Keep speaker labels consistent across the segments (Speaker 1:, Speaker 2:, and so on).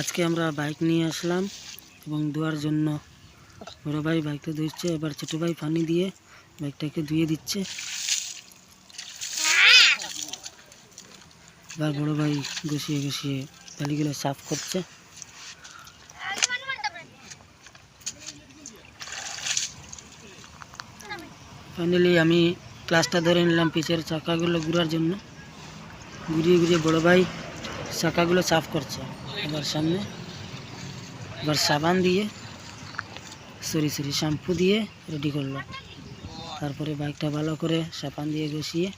Speaker 1: আজকে আমরা বাইক নিয়ে আসলাম এবং ধোয়ার জন্য। বড় ভাই বাইকটা ধুচ্ছে এবার ছোট ভাই পানি দিয়ে বাইকটাকে ধুয়ে দিচ্ছে। এবার বড় ভাই ঘষিয়ে ঘষিয়ে বালিগুলো সাফ করছে। ফাইনালি আমি ক্লাসটা ধরে নিলাম পিছের চাকাগুলো ঘুরার জন্য। ঘুরিয়ে ঘুরিয়ে বড় ভাই চাকাগুলো সাফ করছে। এবার সামনে এবার সাবান দিয়ে, সরি সরি, শ্যাম্পু দিয়ে রেডি করল। তারপরে বাইকটা ভালো করে সাবান দিয়ে ঘষিয়ে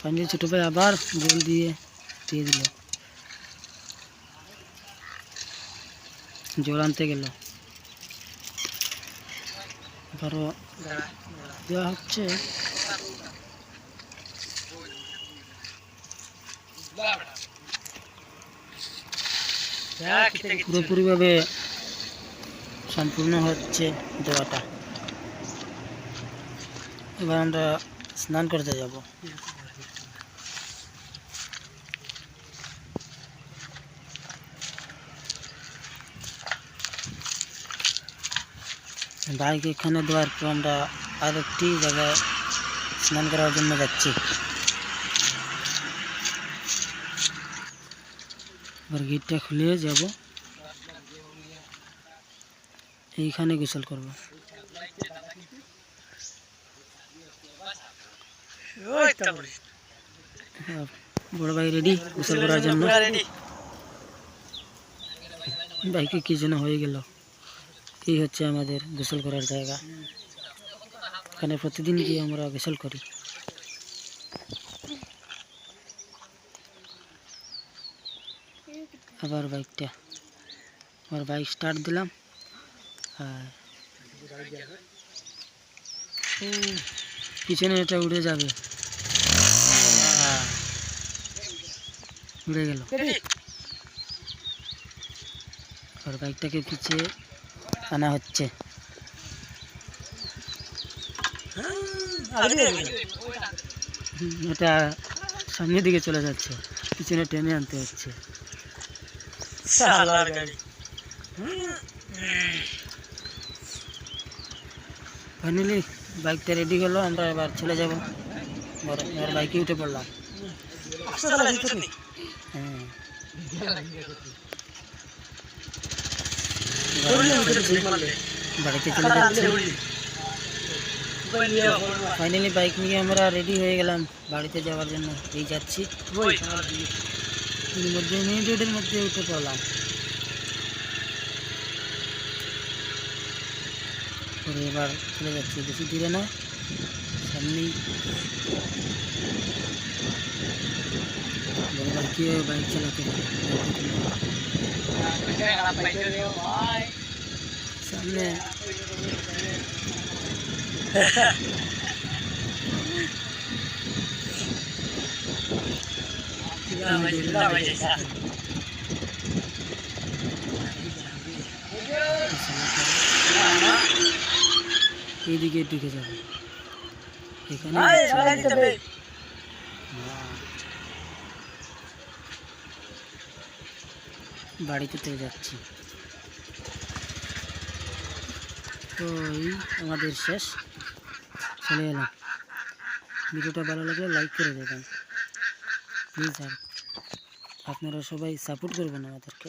Speaker 1: ফাইনালি ছোটো ভাই আবার জল দিয়ে দিয়ে দিল। জল আনতে গেল। এবারও দেওয়া হচ্ছে। পুরোপুরিভাবে সম্পূর্ণ হচ্ছে দেওয়াটা। এবার আমরা স্নান করতে যাব। বাইক এখানে দেওয়ার পর আমরা আরেকটি জায়গায় স্নান করার জন্য যাচ্ছি। এবার গেটটা খুলে যাব। এইখানে গোসল করব। বড় ভাই রেডি গোসল করার জন্য। বাইকে কি যেন হয়ে গেল। এই হচ্ছে আমাদের গোসল করার জায়গা। এখানে প্রতিদিন গিয়ে আমরা গোসল করি। আবার বাইকটা। আবার বাইক স্টার্ট দিলাম। আর পিছনে এটা উড়ে যাবে। উড়ে গেল। আর বাইকটাকে পিছিয়ে আনা হচ্ছে। এটা সামনের দিকে চলে যাচ্ছে। পিছনে টেনে আনতে হচ্ছে। ফাইনালি বাইকটা রেডি হলো আমরা এবার চলে যাব। বড় এবার বাইকে উঠে পড়লাম। হ্যাঁ। বাড়িতে চলে যাচ্ছি। ফাইনালি বাইক নিয়ে আমরা রেডি হয়ে গেলাম। বাড়িতে যাওয়ার জন্য। এই যাচ্ছি। এর মধ্যে মেন রোডের মধ্যে উঠে পড়লাম পরে এবার চলে যাচ্ছি, বেশি দূরে না, সামনেই। ভাই কীভাবে বাইক চালাতে? সামনে। এইদিকে ঢুকে যাবে। এখানে বাড়িতে তো যাচ্ছি। তো এই আমাদের শেষ। চলে এলাম। ভিডিওটা ভালো লাগলে লাইক করে দেবেন। প্লিজ আর আপনারা সবাই সাপোর্ট করবেন আমাদেরকে।